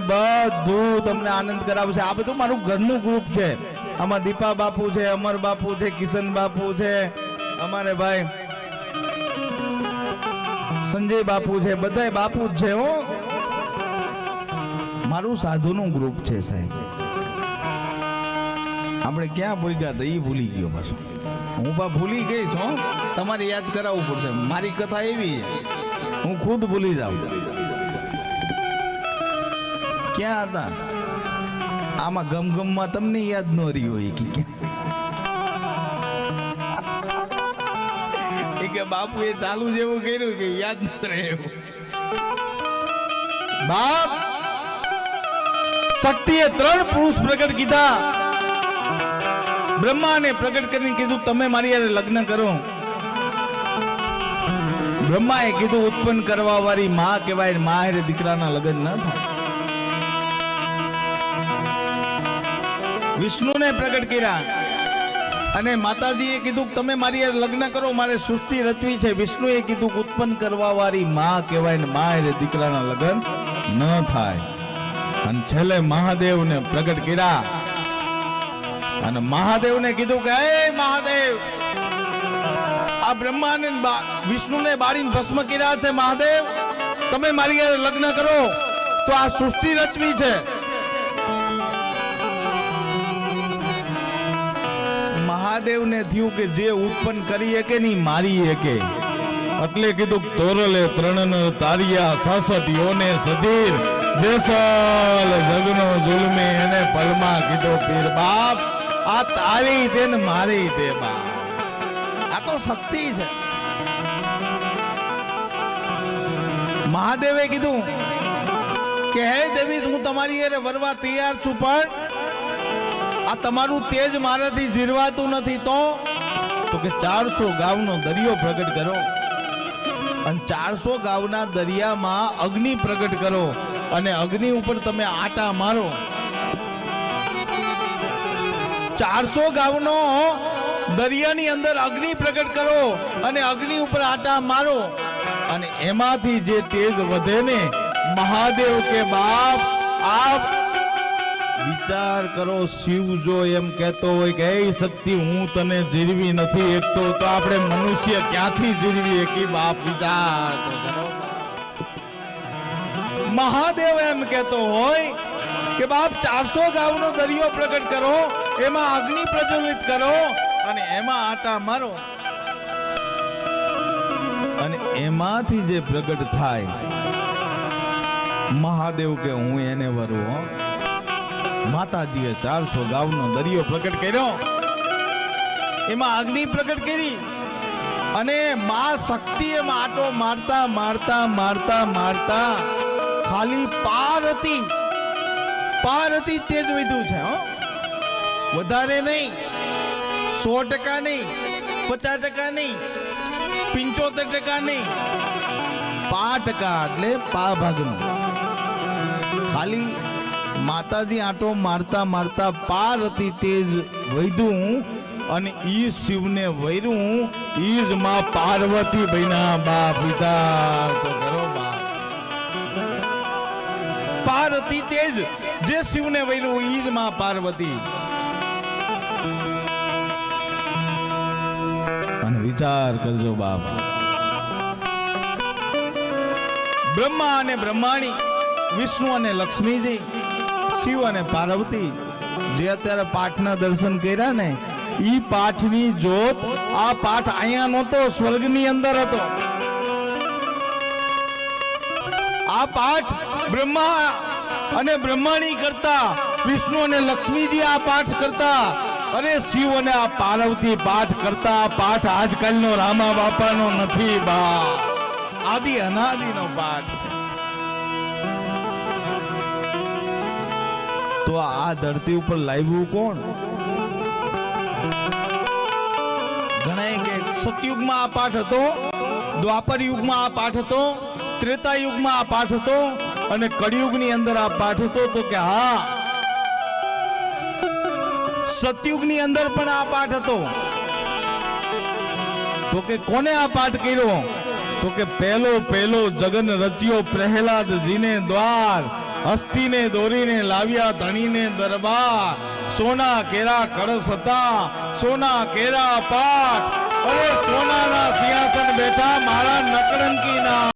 બધું તમને આનંદ કરાવશે. આ બધું મારું ઘરનું ગ્રુપ છે. આમાં દીપા બાપુ છે, અમર બાપુ છે, કિશન બાપુ છે, અમારે ભાઈ સંજય બાપુ છે બધા બાપુ જ છે, હો. મારું સાધુનું ગ્રુપ છે, સાહેબ. આપણે ક્યાં ભૂલ્યા હતા? એ ભૂલી ગયો પાછું. હું પા ભૂલી ગઈશ, હો. તમારે યાદ કરાવવું પડશે. મારી કથા એવી હું ખુદ ભૂલી જાઉં. ક્યાં હતા? આમાં ગમગમમાં તમને યાદ ન રહી હોય કે ક્યાં કે બાપુ એ ચાલુ જેવું કર્યું કે યાદ ન રહે એવું. બાપ, શક્તિએ ત્રણ પુરુષ પ્રગટ કીધા. બ્રહ્માને પ્રગટ કરીને કીધું, તમે મારી હારે લગ્ન કરો. બ્રહ્માએ કીધું, ઉત્પન્ન કરવા વાળી માં કહેવાય મા હારે દીકરાના લગ્ન ન થાય. વિષ્ણુને પ્રગટ કર્યા. અને માતાજીએ કીધું કે તમે મારી લગ્ન કરો, મારે સૃષ્ટિ રચવી છે. વિષ્ણુએ કીધું, ઉત્પન્ન કરવા વાળી માં કહેવાય ને માં એટલે દીકરાના લગ્ન ન થાય. અને છેલ્લે મહાદેવને પ્રગટ કર્યા. અને મહાદેવને કીધું કે, હે મહાદેવ, આ બ્રહ્માને વિષ્ણુને બાળીને ભસ્મ કર્યા છે, મહાદેવ. તમે મારી લગ્ન કરો. તો આ સૃષ્ટિ રચવી છે. મહાદેવને થયું કે જે ઉત્પન્ન કરી શકે નહીં મારી શકે એટલે કીધું, તોરલે ત્રણ તારિયા સાસટીઓને સધીર, જેસલ જગનો જુલમે એને પલમાં કીધો, પીર બાપ, આ તારી તે ને મારી તે બાપ. આ તો શક્તિ છે. મહાદેવે કીધું કે હે દેવી, હું તમારી અરે વરવા તૈયાર છું, પણ આ તમારું તેજ મારાથી જીરવાતું નથી તો? તો કે ચારસો ગાવનો દરિયો પ્રગટ કરો. અને ચારસો ગાવના દરિયામાં અગ્નિ પ્રગટ કરો અને અગ્નિ ઉપર તમે આટા મારો. ચારસો ગાવનો દરિયાની અંદર અગ્નિ પ્રગટ કરો અને અગ્નિ ઉપર આટા મારો. અને એમાંથી જે તેજ વધે ને, મહાદેવ કે બાપ, આપ વિચાર કરો, શિવ જો એમ કહેતો હોય કે, એ શક્તિ હું તને જીરવી નથી એકતો તો આપણે મનુષ્ય ક્યાંથી જીરવી એકી બાપ વિચાર મહાદેવ એમ કહેતો હોય કે, બાપ, ચારસો ગાવનો દરિયો પ્રગટ કરો, એમાં અગ્નિ પ્રજ્વલિત કરો અને એમાં આટા મારો. અને એમાંથી જે પ્રગટ થાય, મહાદેવ કે, હું એને વરું માતાજીએ ચારસો ગાવનો દરિયો પ્રગટ કર્યો. એમાં અગ્નિ પ્રગટ કરી અને મા શક્તિ એમાં આટો મારતા મારતા મારતા મારતા ખાલી પાર હતી. પાર હતી તે જ વધ્યું છે, હો. વધારે નહીં. સો ટકા નહીં, પચાસ ટકા નહીં, પિંચોતેર ટકા નહીં. પા ટકા એટલે પા ભાગનું ખાલી માતાજી આંટો મારતા મારતા પાર્વતી તેજ વૈધું અને ઈ શિવને વૈરું ઈ જ માં પાર્વતી બન્યા બાપ પિતા. પાર્વતી તેજ, જે શિવને વૈરું ઈ જ માં પાર્વતી. અને વિચાર કરજો બાપ. બ્રહ્મા અને બ્રહ્માણી, વિષ્ણુ અને લક્ષ્મીજી શિવ અને પાર્વતી જે અત્યારે પાઠના દર્શન કર્યા ને, ઈ પાઠની જોત આ પાઠ અહીંયા નહોતો, સ્વર્ગની અંદર હતો. આ પાઠ બ્રહ્મા અને બ્રહ્માણી કરતા, વિષ્ણુ અને લક્ષ્મીજી આ પાઠ કરતા અને શિવ અને આ પાર્વતી પાઠ કરતા પાઠ આજકાલનો રામા બાપાનો નથી બા. આદિ અનાદિનો પાઠ. તો આ ધરતી ઉપર લાવ્યું કોણ? ઘણા કે સતયુગમાં આ પાઠ હતો, દ્વાપર યુગમાં આ પાઠ હતો, ત્રેતા યુગમાં આ પાઠ હતો અને કળિયુગની અંદર આ પાઠ હતો તો કે હા, સતયુગની અંદર પણ આ પાઠ હતો. તો કે કોને આ પાઠ કર્યો? તો કે પહેલો પહેલો જગન રચ્યો પ્રહલાદ જીને દ્વાર. હસ્તીને દોરીને લાવ્યા ધણીને દરબાર. સોના કેરા કળશ હતા. સોના કેરા પાઠ. અરે સોનાના સિંહાસન બેઠા મારા નકળંકીના